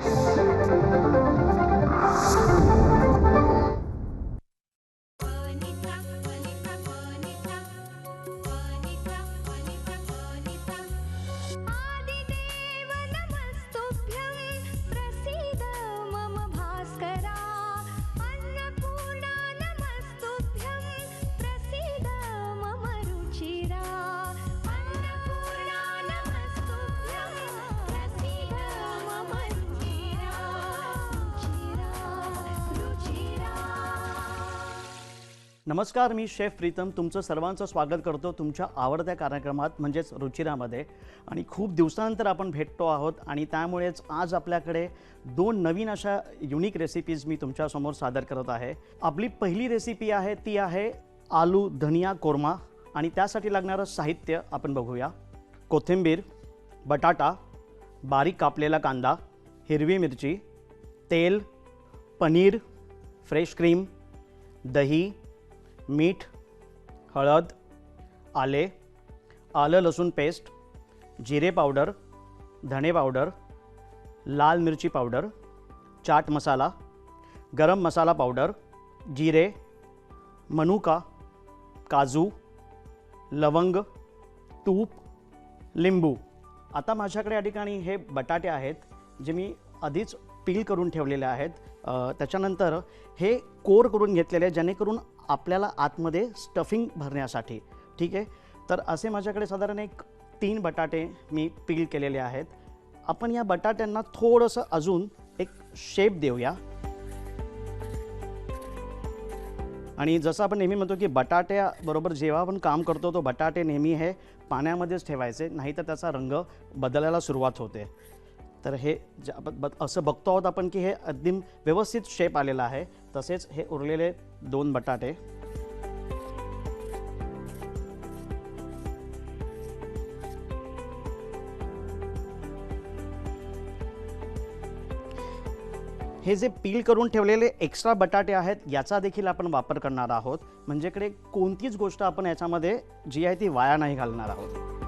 Thank you. नमस्कार मी chef Pritam. तुमचं सर्वांचं स्वागत करतो तुमच्या आवडत्या कार्यक्रमात म्हणजेच रुचिरामध्ये. आणि खूप दिवसानंतर आपण भेटतो आहोत आणि त्यामुळेच आज आपल्याकडे दोन नवीन अशा युनिक रेसिपीज मी तुमच्यासमोर सादर करत आहे. आपली पहिली रेसिपी आहे ती आहे आलू धनिया कोरमा आणि त्यासाठी लागणारं साहित्य आपण बघूया. कोथिंबीर बटाटा बारीक कापलेला कांदा हिरवी मिरची तेल पनीर फ्रेश क्रीम दही मीठ हळद आले आलं लसूण पेस्ट जिरे पावडर धणे पावडर लाल मिरची पावडर चाट मसाला गरम मसाला पावडर जिरे मनुका काजू लवंग तूप लिंबू. आता माझ्याकडे या ठिकाणी हे बटाटे आहेत जे मी आधीच पील करून ठेवलेले आहेत. त्याच्यानंतर हे कोर करून घेतलेले जेणेकरून आपल्याला आतमध्ये स्टफिंग भरण्यासाठी. ठीक आहे? तर असे माझ्याकडे साधारण एक तीन बटाटे मी पील केलेले आहेत. आपण या बटाट्यांना थोडंसं अजून एक शेप देऊया. आणि जसं आपण नेहमी म्हणतो की बटाट्याबरोबर जेव्हा आपण काम करतो तो बटाटे नेहमी हे पाण्यामध्येच ठेवायचे नाहीतर त्याचा रंग बदलायला सुरुवात होते. तर हे असं बघतो आहोत आपण की हे अगदी व्यवस्थित शेप आलेला आहे. तसेच हे उरलेले दोन बटाटे. हे जे पील करून ठेवलेले एक्स्ट्रा बटाटे आहेत याचा देखील आपण वापर करणार आहोत. म्हणजेकडे कोणतीच गोष्ट आपण याच्यामध्ये जी आहे ती वाया नाही घालणार आहोत.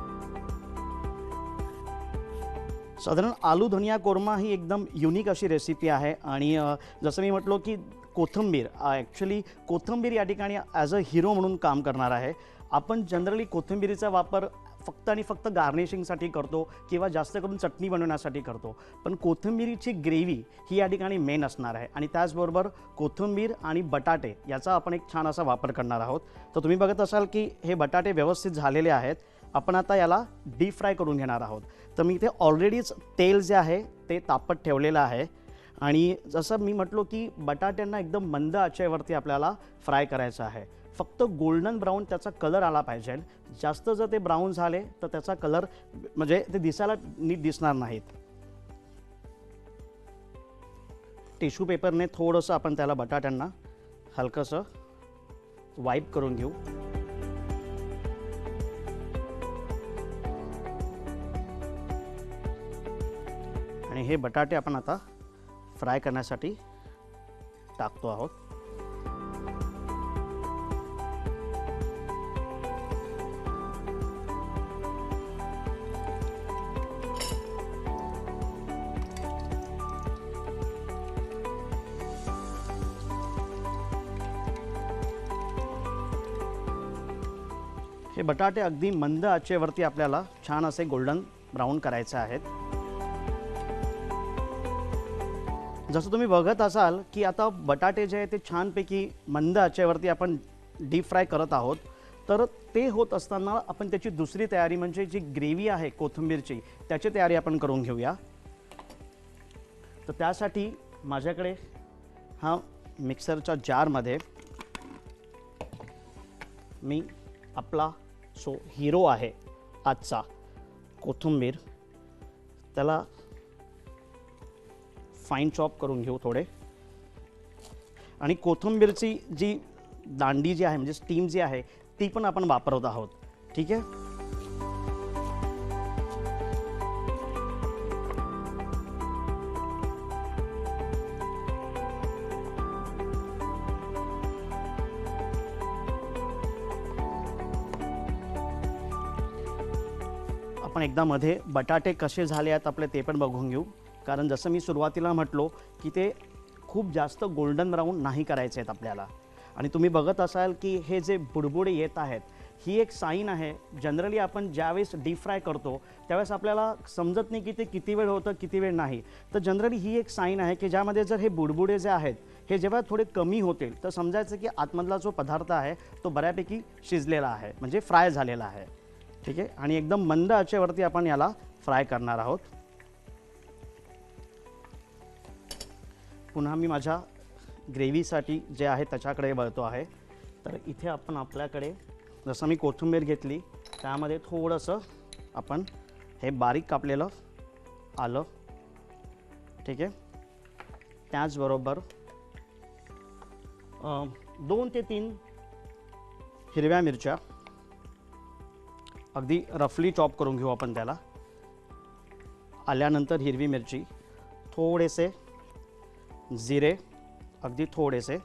साधारण आलू धनिया कोरमा ही एकदम युनिक अशी रेसिपी आहे. आणि जसं मी म्हटलो की कोथिंबीर ॲक्च्युली कोथंबीर या ठिकाणी ॲज अ हिरो म्हणून काम करणार आहे. आपण जनरली कोथिंबीरीचा वापर फक्त आणि फक्त गार्निशिंगसाठी करतो किंवा जास्त करून चटणी बनवण्यासाठी करतो. पण कोथिंबीरीची ग्रेव्ही ही या ठिकाणी मेन असणार आहे. आणि त्याचबरोबर कोथिंबीर आणि बटाटे याचा आपण एक छान असा वापर करणार आहोत. तर तुम्ही बघत असाल की हे बटाटे व्यवस्थित झालेले आहेत. आपण आता याला डीप फ्राय करून घेणार आहोत. तर मी इथे ऑलरेडीच तेल जे आहे ते तापत ठेवलेलं आहे. आणि जसं मी म्हटलो की बटाट्यांना एकदम मंद आचेवरती आपल्याला फ्राय करायचं आहे. फक्त गोल्डन ब्राऊन त्याचा कलर आला पाहिजे. जास्त जर ते ब्राऊन झाले तर त्याचा कलर म्हणजे ते दिसायला नीट दिसणार नाहीत. टिश्यू पेपरने थोडंसं आपण त्याला बटाट्यांना हलकंसं वाईप करून घेऊ. आणि हे बटाटे आपण आता फ्राय करण्यासाठी टाकतो आहोत. हे बटाटे अगदी मंद आचेवरती आपल्याला छान असे गोल्डन ब्राऊन करायचे आहेत. जसं तुम्ही बघत असाल की आता बटाटे जे आहे ते छानपैकी मंद आचेवरती आपण डीप फ्राय करत आहोत. तर ते होत असताना आपण त्याची दुसरी तयारी म्हणजे जी ग्रेव्ही आहे कोथिंबीरची त्याची तयारी आपण करून घेऊया. तर त्यासाठी माझ्याकडे हा मिक्सरच्या जारमध्ये मी आपला सो हिरो आहे आजचा कोथिंबीर त्याला फाईन चॉप करून घेऊ थोडे. आणि कोथिंबीरची जी दांडी जी आहे म्हणजे स्टीम जी आहे ती पण आपण वापरत आहोत. ठीक आहे? आपण एकदा मध्ये बटाटे कसे झाले आहेत आपले ते पण बघून घेऊ. कारण जसं मी सुरुवातीला म्हटलो की ते खूप जास्त गोल्डन ब्राऊन नाही करायचे आहेत आपल्याला. आणि तुम्ही बघत असाल की हे जे बुडबुडे येत आहेत ही एक साईन आहे. जनरली आपण ज्यावेळेस डीप फ्राय करतो त्यावेळेस आपल्याला समजत नाही की ते किती वेळ होतं किती वेळ नाही. तर जनरली ही एक साईन आहे की ज्यामध्ये जर हे बुडबुडे जे आहेत हे जेव्हा थोडे कमी होतील तर समजायचं की आतमधला जो पदार्थ आहे तो बऱ्यापैकी शिजलेला आहे म्हणजे फ्राय झालेला आहे. ठीक आहे? आणि एकदम मंद आचेवरती आपण याला फ्राय करणार आहोत. पुन्हा मी माझ्या ग्रेव्हीसाठी जे आहे त्याच्याकडे वळतो आहे. तर इथे आपण आपल्याकडे जसं मी कोथिंबीर घेतली त्यामध्ये थोडंसं आपण हे बारीक कापलेलं आलं. ठीक आहे? त्याचबरोबर दोन ते तीन हिरव्या मिरच्या. अगदी रफली चॉप करून घेऊ आपण त्याला. आल्यानंतर हिरवी मिरची. थोडेसे जिरे अगदी थोडेसे.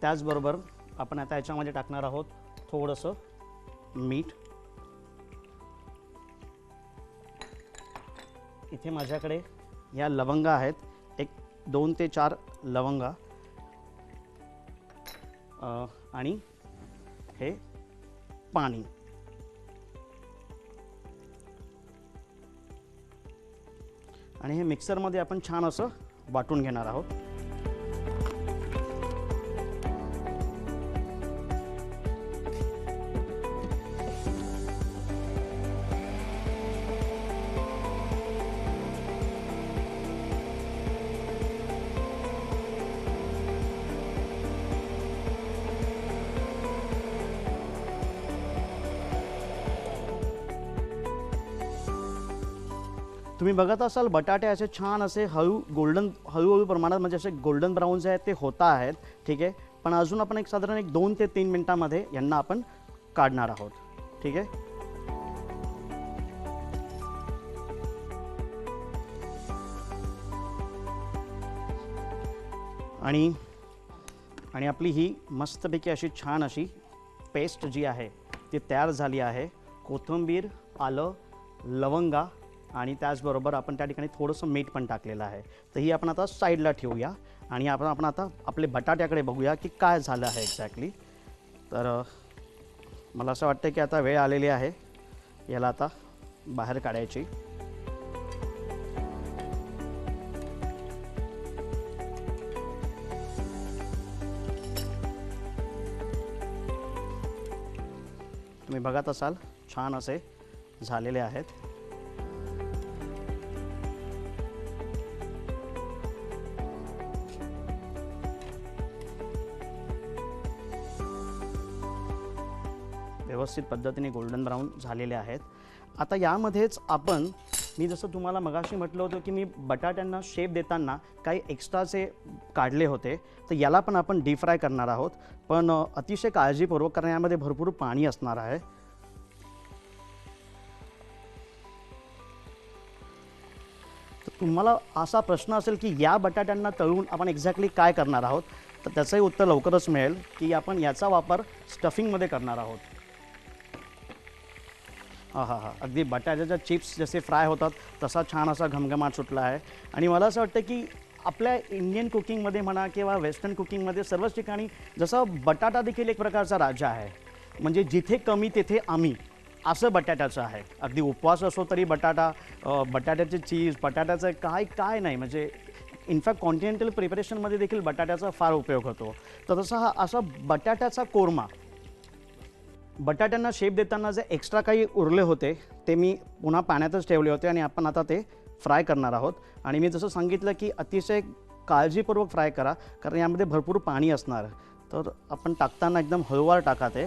त्याचबरोबर आपण आता याच्यामध्ये टाकणार आहोत थोडंसं मीठ. इथे माझ्याकडे या लवंगा आहेत. एक दोन ते चार लवंगा. आणि हे पाणी. आणि हे मिक्सरमध्ये आपण छान असं वाटून घेणार आहोत. तुम्ही बघत असाल बटाटे असे छान असे हळू गोल्डन हळूहळू प्रमाणात म्हणजे असे गोल्डन ब्राऊन जे आहेत ते होत आहेत ठीक आहे. पण अजून आपण एक साधारण एक दोन ते तीन मिनटामध्ये यांना आपण काढणार आहोत ठीक आहे? आणि आणि आपली ही मस्तपैकी अशी छान अशी पेस्ट जी आहे ती तयार झाली आहे. कोथिंबीर आलं लवंगा आणि त्याचबरोबर आपण त्या ठिकाणी थोडंसं मीठ पण टाकलेलं आहे. तर ही आपण आता साईडला ठेवूया आणि आपण आपण आता आपले बटाट्याकडे बघूया की काय झालं आहे एक्झॅक्टली तर मला असं वाटतं की आता वेळ आलेली आहे याला आता बाहेर काढायची. तुम्ही बघत असाल छान असे झालेले आहेत. व्यवस्थित पद्धतीने गोल्डन ब्राऊन झालेले आहेत. आता यामध्येच आपण मी जसं तुम्हाला मगाशी म्हटलं होतं की मी बटाट्यांना शेप देताना काही एक्स्ट्राचे काढले होते तर याला पण आपण डीप फ्राय करणार आहोत. पण अतिशय काळजीपूर्वक कारण यामध्ये भरपूर पाणी असणार आहे. तर तुम्हाला असा प्रश्न असेल की या बटाट्यांना तळून आपण एक्झॅक्टली काय करणार आहोत? तर त्याचंही उत्तर लवकरच मिळेल की आपण याचा वापर स्टफिंगमध्ये करणार आहोत. हा हा अगदी बटाट्याच्या चिप्स जसे फ्राय होतात तसा छान असा घमघमाट सुटला आहे. आणि मला असं वाटतं की आपल्या इंडियन कुकिंगमध्ये म्हणा किंवा वेस्टर्न कुकिंगमध्ये सर्वच ठिकाणी जसं बटाटा देखील एक प्रकारचा राजा आहे. म्हणजे जिथे कमी तिथे आम्ही. असं बटाट्याचं आहे. अगदी उपवास असो तरी बटाटा बटाट्याचे चीज बटाट्याचं काय काय नाही. म्हणजे इनफॅक्ट कॉन्टिनेंटल प्रिपरेशनमध्ये देखील बटाट्याचा फार उपयोग होतो. तर तसा हा असा बटाट्याचा कोरमा बटाट्यांना शेप देताना जे एक्स्ट्रा काही उरले होते ते मी पुन्हा पाण्यातच ठेवले होते आणि आपण आता ते फ्राय करणार आहोत. आणि मी जसं सांगितलं की अतिशय काळजीपूर्वक फ्राय करा कारण यामध्ये भरपूर पाणी असणार. तर आपण टाकताना एकदम हळूवार टाका ते.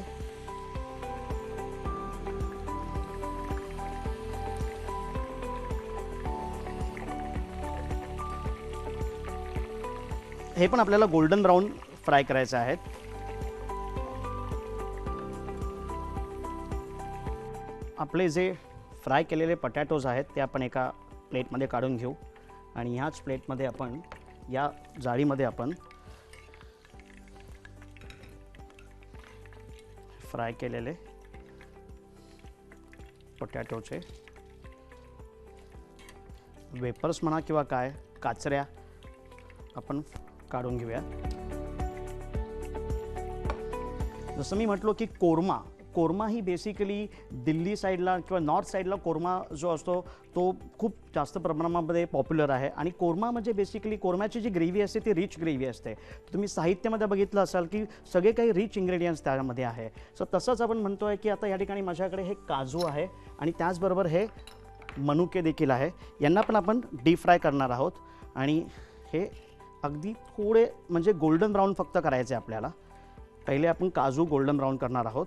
हे पण आपल्याला गोल्डन ब्राऊन फ्राय करायचे आहेत. आपले जे फ्राय केलेले पटॅटोज आहेत ते आपण एका प्लेटमध्ये काढून घेऊ. आणि ह्याच प्लेटमध्ये आपण या जाळीमध्ये आपण फ्राय केलेले पोटॅटोचे वेपर्स म्हणा किंवा काय काचऱ्या आपण काढून घेऊया. जसं मी म्हटलो की कोरमा कोरमा ही बेसिकली दिल्ली साईडला किंवा नॉर्थ साईडला कोरमा जो असतो तो खूप जास्त प्रमाणामध्ये पॉप्युलर आहे. आणि कोरमा म्हणजे बेसिकली कोरम्याची जी ग्रेव्ही असते ती रिच ग्रेव्ही असते. तुम्ही साहित्यामध्ये बघितलं असाल की सगळे काही रिच इंग्रेडियंट्स त्यामध्ये आहे. सो तसंच आपण म्हणतो आहे की आता या ठिकाणी माझ्याकडे हे काजू आहे आणि त्याचबरोबर हे मनुके देखील आहे. यांना पण आपण डीप फ्राय करणार आहोत. आणि हे अगदी थोडे म्हणजे गोल्डन ब्राऊन फक्त करायचे आपल्याला. पहिले आपण काजू गोल्डन ब्राऊन करणार आहोत.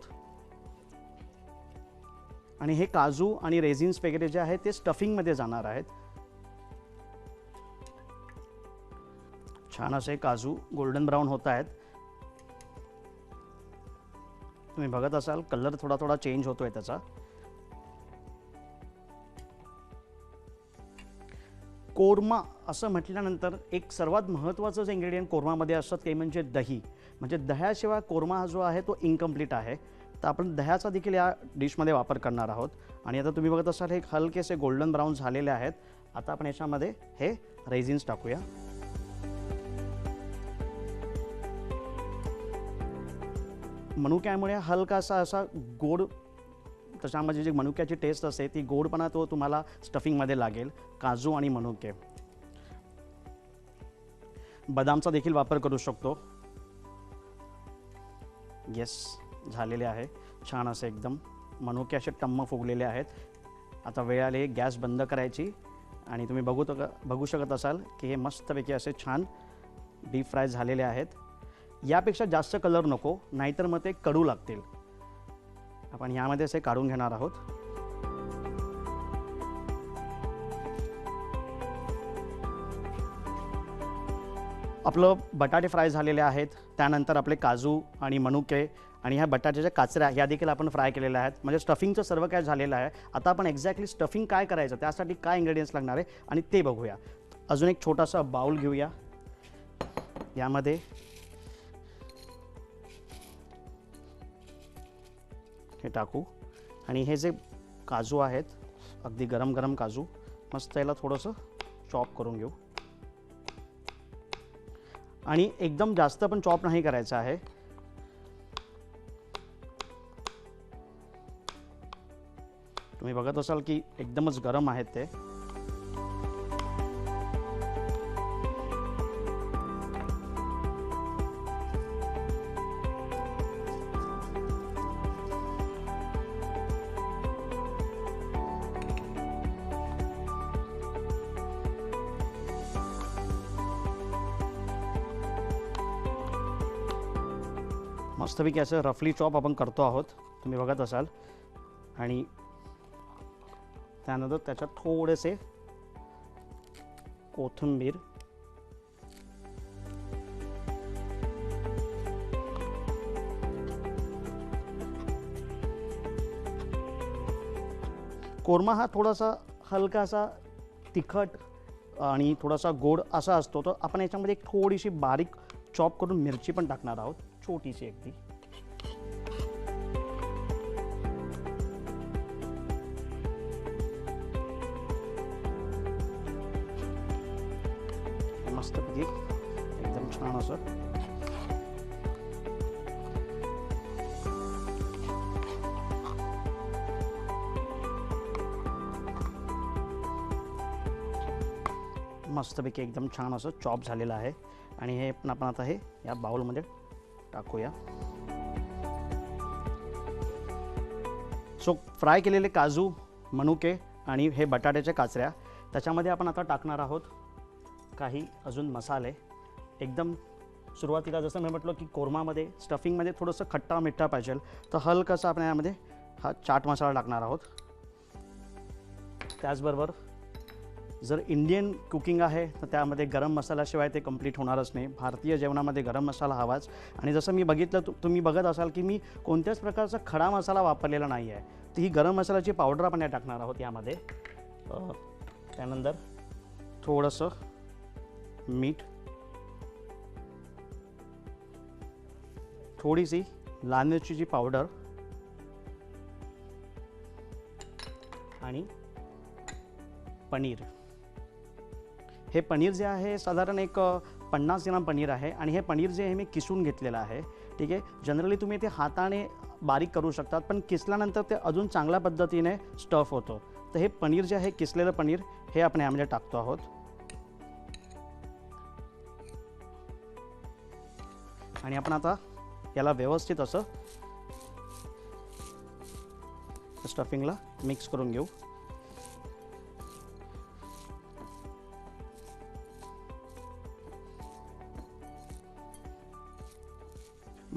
आणि हे काजू आणि रेझिन्स वगैरे जे आहे ते स्टफिंगमध्ये जाणार आहेत. छान असे काजू गोल्डन ब्राऊन होत आहेत. तुम्ही बघत असाल कलर थोडा थोडा चेंज होतोय त्याचा. कोरमा असं म्हटल्यानंतर एक सर्वात महत्त्वाचं जे इंग्रेडियंट कोरमामध्ये असतात ते म्हणजे दही. म्हणजे दह्याशिवाय कोरमा हा जो आहे तो इनकम्प्लीट आहे. तर आपण दह्याचा देखील या डिशमध्ये वापर करणार आहोत. आणि आता तुम्ही बघत असाल हे हलकेसे गोल्डन ब्राऊन झालेले आहेत. आता आपण याच्यामध्ये हे रेझिन्स टाकूया. मनुक्यामुळे हलकासा असा गोड त्याच्यामध्ये जी मनुक्याची टेस्ट असते ती गोडपणा तो तुम्हाला स्टफिंगमध्ये लागेल. काजू आणि मनुके. बदामचा देखील वापर करू शकतो. येस झालेले आहे. छान असे एकदम मनुके असे टम्म फुगलेले आहेत. आता वेळ आली गॅस बंद करायची आणि तुम्ही बघू तर बघू शकत असाल की हे मस्तपैकी असे छान डीप फ्राय झालेले आहेत. यापेक्षा जास्त कलर नको नाहीतर मग ते कडू लागतील. आपण यामध्ये असे काढून घेणार आहोत. आपलं बटाटे फ्राय झालेले आहेत त्यानंतर आपले काजू आणि मनुके आणि ह्या बटाट्याच्या काचऱ्या ह्या देखील आपण फ्राय केलेल्या आहेत. म्हणजे स्टफिंगचं सर्व काय झालेलं आहे. आता आपण एक्झॅक्टली स्टफिंग काय करायचं त्यासाठी काय इंग्रेडियंट्स लागणार आहे आणि ते बघूया. अजून एक छोटासा बाउल घेऊया. यामध्ये हे टाकू. आणि हे जे काजू आहेत अगदी गरम गरम काजू मस्त याला थोडंसं चॉप करून घेऊ. आणि एकदम जास्त पण चॉप नाही करायचं आहे. तुम्ही बघत असाल की एकदमच गरम आहेत ते. मस्तपैकी असं रफली चॉप आपण करतो आहोत. तुम्ही बघत असाल. आणि त्यानंतर त्याच्यात थोडेसे कोथिंबीर. कोरमा हा थोडासा हलकासा तिखट आणि थोडासा गोड असा असतो. तर आपण याच्यामध्ये एक थोडीशी बारीक चॉप करून मिरची पण टाकणार आहोत. छोटीशी अगदी मस्तपैकी एकदम छान असं. मस्तपैकी एकदम छान असं चॉप झालेलं आहे. आणि हे पण आपण आता हे या बाउलमध्ये टाकूया. सो फ्राय केलेले काजू मनुके आणि हे बटाट्याच्या काचऱ्या त्याच्यामध्ये आपण आता टाकणार आहोत काही अजून मसाले. एकदम सुरुवातीला जसं मी म्हटलं की कोरमामध्ये स्टफिंगमध्ये थोडंसं खट्टा मिठ्ठा पाहिजे तर हलकंसं आपण यामध्ये हा चाट मसाला टाकणार आहोत. त्याचबरोबर जर इंडियन कुकिंग आहे तर त्यामध्ये गरम मसाल्याशिवाय ते कंप्लीट होणारच नाही. भारतीय जेवणामध्ये गरम मसाला हवाच. आणि जसं मी बघितलं तु तुम्ही बघत असाल की मी कोणत्याच प्रकारचा खडा मसाला वापरलेला नाही आहे. तर ही गरम मसाल्याची पावडर आपण या टाकणार आहोत यामध्ये. त्यानंतर थोडंसं मीठ. थोडीशी लाल मिरचीची पावडर आणि पनीर. हे पनीर जे आहे साधारण एक पन्नास ग्राम पनीर आहे आणि हे पनीर जे आहे मी किसून घेतलेलं आहे. ठीक आहे? जनरली तुम्ही ते हाताने बारीक करू शकतात पण किसल्यानंतर ते अजून चांगल्या पद्धतीने स्टफ होतो. तर हे पनीर जे आहे किसलेलं पनीर हे आपण यामध्ये टाकतो आहोत. आणि आपण आता याला व्यवस्थित असं स्टफिंगला मिक्स करून घेऊ.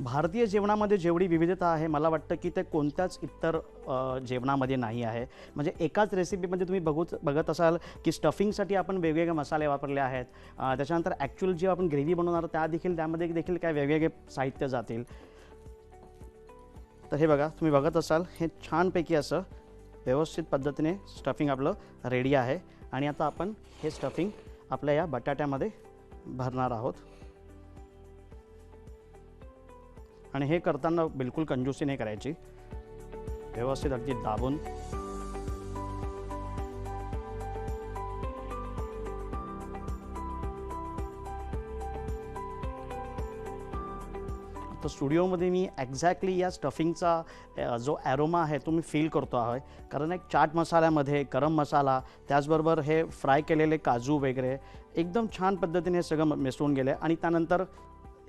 भारतीय जेवणामध्ये जेवढी विविधता आहे मला वाटतं की ते कोणत्याच इतर जेवणामध्ये नाही आहे. म्हणजे एकाच रेसिपीमध्ये तुम्ही बघू बघत असाल की स्टफिंगसाठी आपण वेगवेगळे मसाले वापरले आहेत. त्याच्यानंतर ॲक्च्युअल जे आपण ग्रेव्ही बनवणार त्या देखील त्यामध्ये देखील काय वेगवेगळे साहित्य जातील. तर हे बघा तुम्ही बघत असाल हे छानपैकी असं व्यवस्थित पद्धतीने स्टफिंग आपलं रेडी आहे. आणि आता आपण हे स्टफिंग आपल्या या बटाट्यामध्ये भरणार आहोत. आणि हे करताना बिलकुल कंजूसी नाही करायची. व्यवस्थित अगदी दाबून. तर स्टुडिओमध्ये मी एक्झॅक्टली या स्टफिंगचा जो ॲरोमा आहे तो मी फील करतो आहे. कारण एक चाट मसाल्यामध्ये गरम मसाला त्याचबरोबर हे फ्राय केलेले काजू वगैरे एकदम छान पद्धतीने हे सगळं मिसळून गेले. आणि त्यानंतर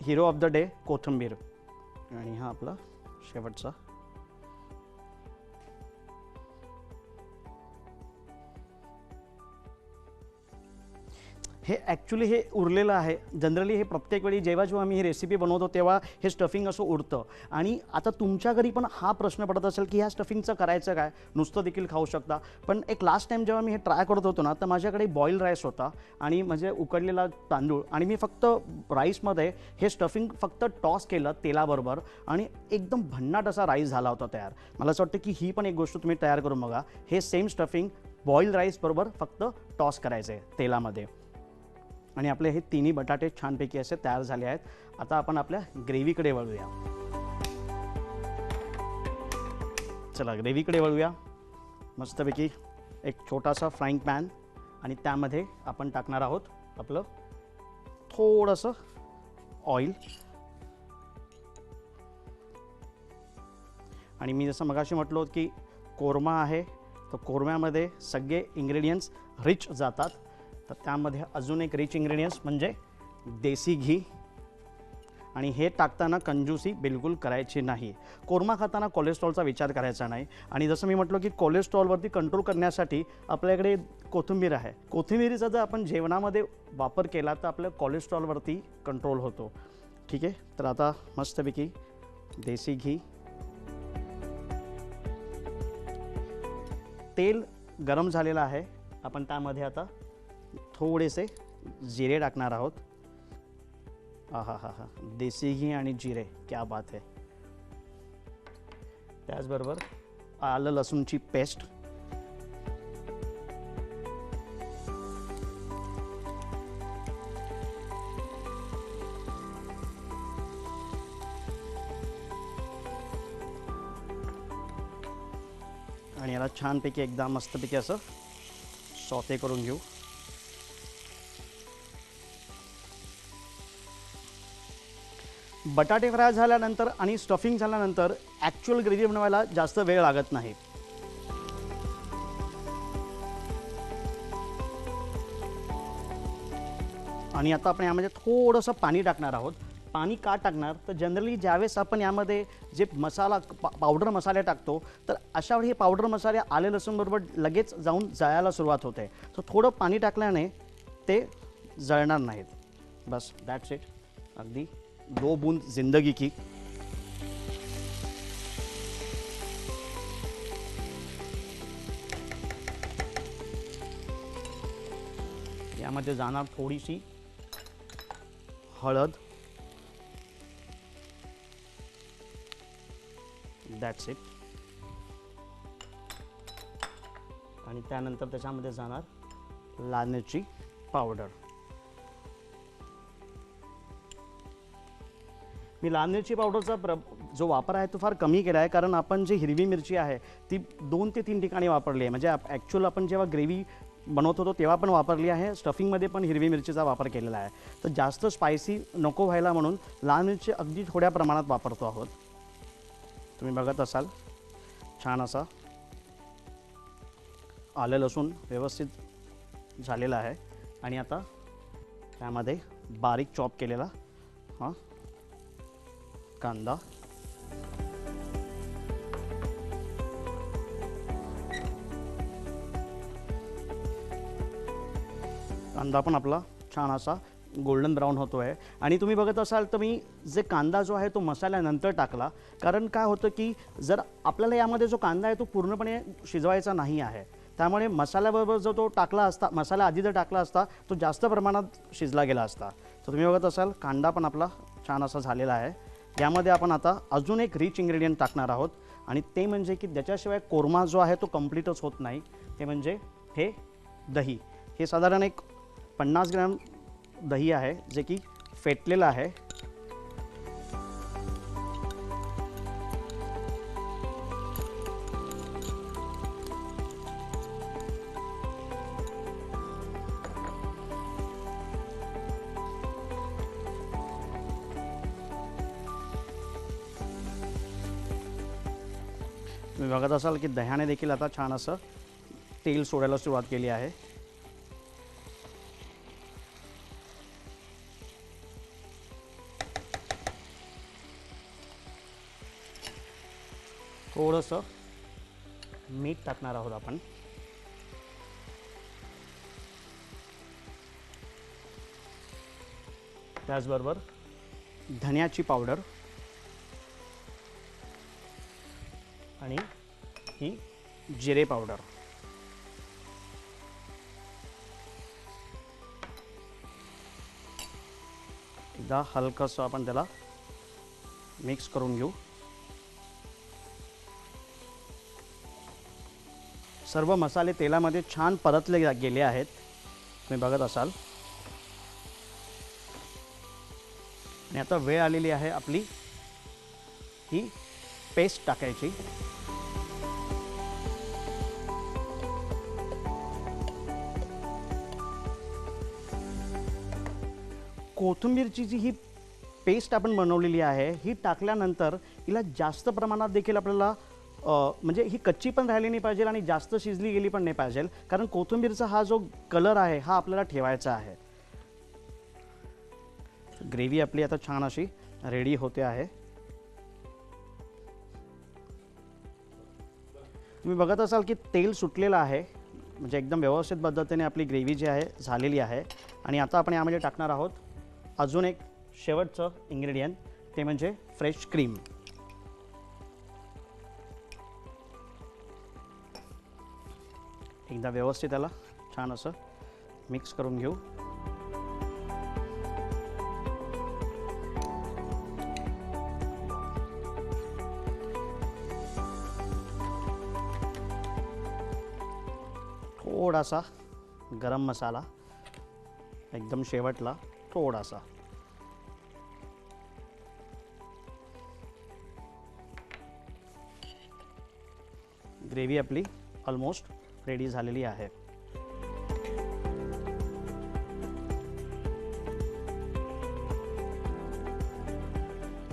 हिरो ऑफ द डे कोथिंबीर. आणि हा आपला शेवटचा हे ॲक्च्युली हे उरलेलं आहे. जनरली हे प्रत्येक वेळी जेव्हा जेव्हा मी ही रेसिपी बनवतो तेव्हा हे स्टफिंग असं उरतं. आणि आता तुमच्या घरी पण हा प्रश्न पडत असेल की ह्या स्टफिंगचं करायचं काय? नुसतं देखील खाऊ शकता. पण एक लास्ट टाईम जेव्हा मी हे ट्राय करत होतो ना तर माझ्याकडे बॉईल राईस होता आणि म्हणजे उकडलेला तांदूळ. आणि मी फक्त राईसमध्ये हे स्टफिंग फक्त टॉस केलं तेलाबरोबर आणि एकदम भन्नाट असा राईस झाला होता तयार. मला असं वाटतं की ही पण एक गोष्ट तुम्ही तयार करून बघा. हे सेम स्टफिंग बॉईल राईसबरोबर फक्त टॉस करायचं आहे तेलामध्ये. आणि आपले हे तिन्ही बटाटे छानपैकी असे तयार झाले आहेत. आता आपण आपल्या ग्रेव्हीकडे वळूया. चला ग्रेव्हीकडे वळूया. मस्तपैकी एक छोटासा फ्राईंग पॅन आणि त्यामध्ये आपण टाकणार आहोत आपलं थोडंसं ऑइल आणि मी जसं मगाशी म्हटलो की कोरमा आहे तर कोरम्यामध्ये सगळे इंग्रेडियंट्स रिच जातात. तर त्यामध्ये अजून एक रिच इंग्रेडियंट्स म्हणजे देसी घी. आणि हे टाकताना कंजूसी बिलकुल करायची नाही. कोरमा खाताना कोलेस्ट्रॉलचा विचार करायचा नाही. आणि जसं मी म्हटलं की कोलेस्ट्रॉलवरती कंट्रोल करण्यासाठी आपल्याकडे कोथिंबीर आहे. कोथिंबीरीचा जर आपण जेवणामध्ये वापर केला तर आपल्या कोलेस्ट्रॉलवरती कंट्रोल होतो. ठीक आहे? तर आता मस्तपैकी देसी घी. तेल गरम झालेलं आहे. आपण त्यामध्ये आता थोडेसे जिरे टाकणार आहोत. हा हा हा हा देसी घी आणि जिरे क्या बात आहे त्याचबरोबर आलं लसूणची पेस्ट. आणि याला छानपैकी एकदा मस्तपैकी असं सौते करून घेऊ. बटाटे फ्राय झाल्यानंतर आणि स्टफिंग झाल्यानंतर ॲक्च्युअल ग्रेव्ही बनवायला जास्त वेळ लागत नाही. आणि आता आपण यामध्ये थोडंसं पाणी टाकणार आहोत. पाणी का टाकणार? तर जनरली ज्यावेळेस आपण यामध्ये जे मसाला पा पावडर मसाले टाकतो तर अशा वेळी हे पावडर मसाले आले लसूणबरोबर लगेच जाऊन जळायला सुरुवात होते. तर थोडं पाणी टाकल्याने ते जळणार नाहीत. बस दॅट्स इट अगदी. दो बूंद जिंदगी की। यामध्ये जाणार थोडीशी हळद. दॅट्स इट आणि त्यानंतर त्याच्यामध्ये जाणार लाल मिरची पावडर मी लाल मिरची पावडरचा प्र जो वापर आहे तो फार कमी केला आहे. कारण आपण जी हिरवी मिरची आहे ती दोन ते तीन ठिकाणी वापरली आहे. म्हणजे ॲक्च्युअल आपण जेव्हा ग्रेव्ही बनवत होतो तेव्हा पण वापरली आहे. स्टफिंगमध्ये पण हिरवी मिरचीचा वापर केलेला आहे. तर जास्त स्पायसी नको व्हायला म्हणून लाल मिरची अगदी थोड्या प्रमाणात वापरतो आहोत. तुम्ही बघत असाल छान असा आलं लसूण व्यवस्थित झालेला आहे. आणि आता त्यामध्ये बारीक चॉप केलेला हां कांदा कांदा पण आपला छान असा गोल्डन ब्राऊन होतो आहे आणि तुम्ही बघत असाल तर मी जे कांदा जो आहे तो मसाल्यानंतर टाकला. कारण काय होतं की जर आपल्याला यामध्ये जो कांदा आहे तो पूर्णपणे शिजवायचा नाही आहे. त्यामुळे मसाल्याबरोबर जो तो टाकला असता मसाला आधी जर टाकला असता तो जास्त प्रमाणात शिजला गेला असता. तर तुम्ही बघत असाल कांदा पण आपला छान असा झालेला आहे. यामध्ये आपण आता अजून एक रिच इंग्रेडियंट टाकणार आहोत. आणि ते म्हणजे की त्याच्याशिवाय कोरमा जो आहे तो कम्प्लीटच होत नाही. ते म्हणजे हे दही. हे साधारण एक पन्नास ग्रॅम दही आहे जे की फेटलेलं आहे. तुम्ही बघत असाल की दह्याने देखील आता छान असं तेल सोडायला सुरुवात केली आहे. थोडंसं मीठ टाकणार आहोत आपण. त्याचबरोबर धन्याची पावडर. आणि ही जिरे पावडर. एकदा हलकंसं आपण त्याला मिक्स करून घेऊ. सर्व मसाले तेलामध्ये छान परतले गेले आहेत. तुम्ही बघत असाल. आणि आता वेळ आलेली आहे आपली ही पेस्ट टाकायची. कोथिंबीरची जी ही पेस्ट आपण बनवलेली आहे ही टाकल्यानंतर हिला जास्त प्रमाणात देखील आपल्याला म्हणजे ही कच्ची पण राहिली नाही पाहिजे आणि जास्त शिजली गेली पण नाही पाहिजे. कारण कोथिंबीरचा हा जो कलर आहे हा आपल्याला ठेवायचा आहे. ग्रेव्ही आपली आता छान अशी रेडी होते आहे. तुम्ही बघत असाल की तेल सुटलेलं आहे. म्हणजे एकदम व्यवस्थित पद्धतीने आपली ग्रेव्ही जी आहे झालेली आहे. आणि आता आपण यामध्ये टाकणार आहोत अजून एक शेवटचं इन्ग्रेडियंट ते म्हणजे फ्रेश क्रीम एकदा व्यवस्थित त्याला छान असं मिक्स करून घेऊ. थोडासा गरम मसाला एकदम शेवटला. थोडासा. ग्रेव्ही आपली ऑलमोस्ट रेडी झालेली आहे.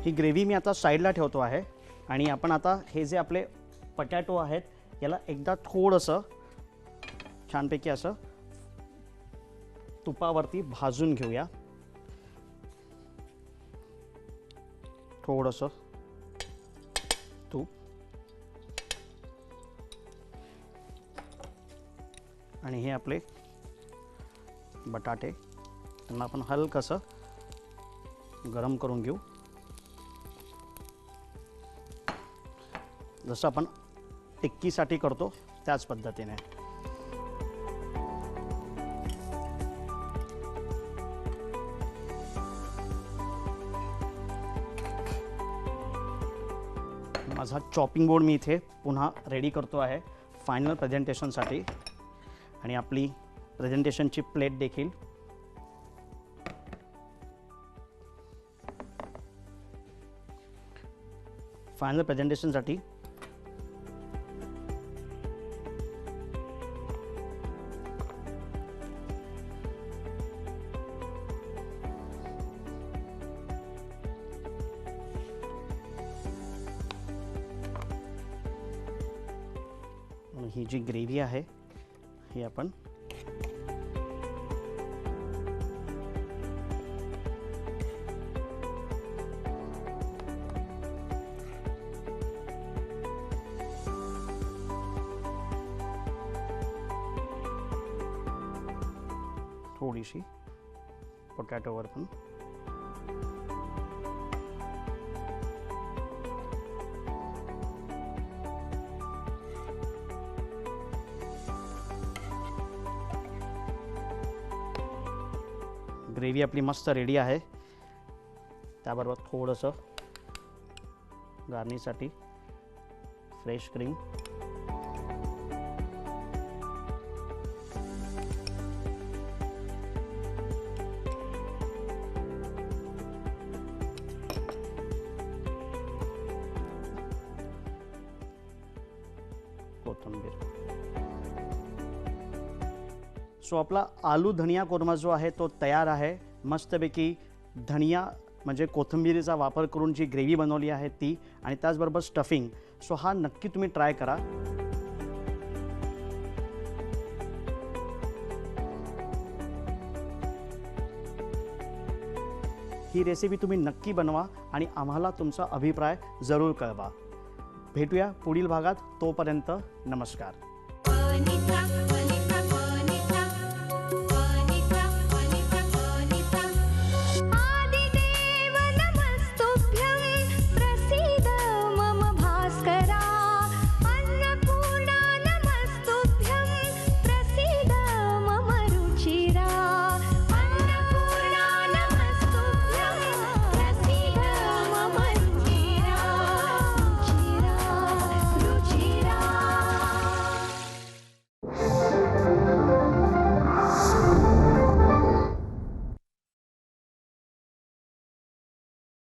ही ग्रेव्ही मी आता साईडला ठेवतो आहे आणि आपण आता हे जे आपले पटॅटो आहेत याला एकदा थोडंसं छानपैकी असं तुपावरती भाजून घेऊया. थोडंसं. तूप आणि हे आपले बटाटे. त्यांना आपण हलकंसं गरम करून घेऊ. जसं आपण टिक्कीसाठी करतो त्याच पद्धतीने. माझा चॉपिंग बोर्ड मी इथे पुन्हा रेडी करतो आहे. फायनल प्रेझेंटेशनसाठी आणि आपली प्रेझेंटेशनची प्लेट देखील. फायनल प्रेझेंटेशनसाठी जी ग्रेव्ही आहे ही आपण थोडीशी पोटॅटोवर पण ग्रेव्ही आपली मस्त रेडी आहे. त्याबरोबर थोडंसं गार्निशसाठी फ्रेश क्रीम सो आपला आलू धनिया कोरमा जो आहे तो तयार आहे. मस्तपैकी धनिया म्हणजे कोथिंबीरीचा वापर करून जी ग्रेव्ही बनवली आहे ती आणि त्याचबरोबर स्टफिंग सो हा नक्की तुम्ही ट्राय करा. ही रेसिपी तुम्ही नक्की बनवा आणि आम्हाला तुमचा अभिप्राय जरूर कळवा. भेटूया पुढील भागात तोपर्यंत नमस्कार. पनित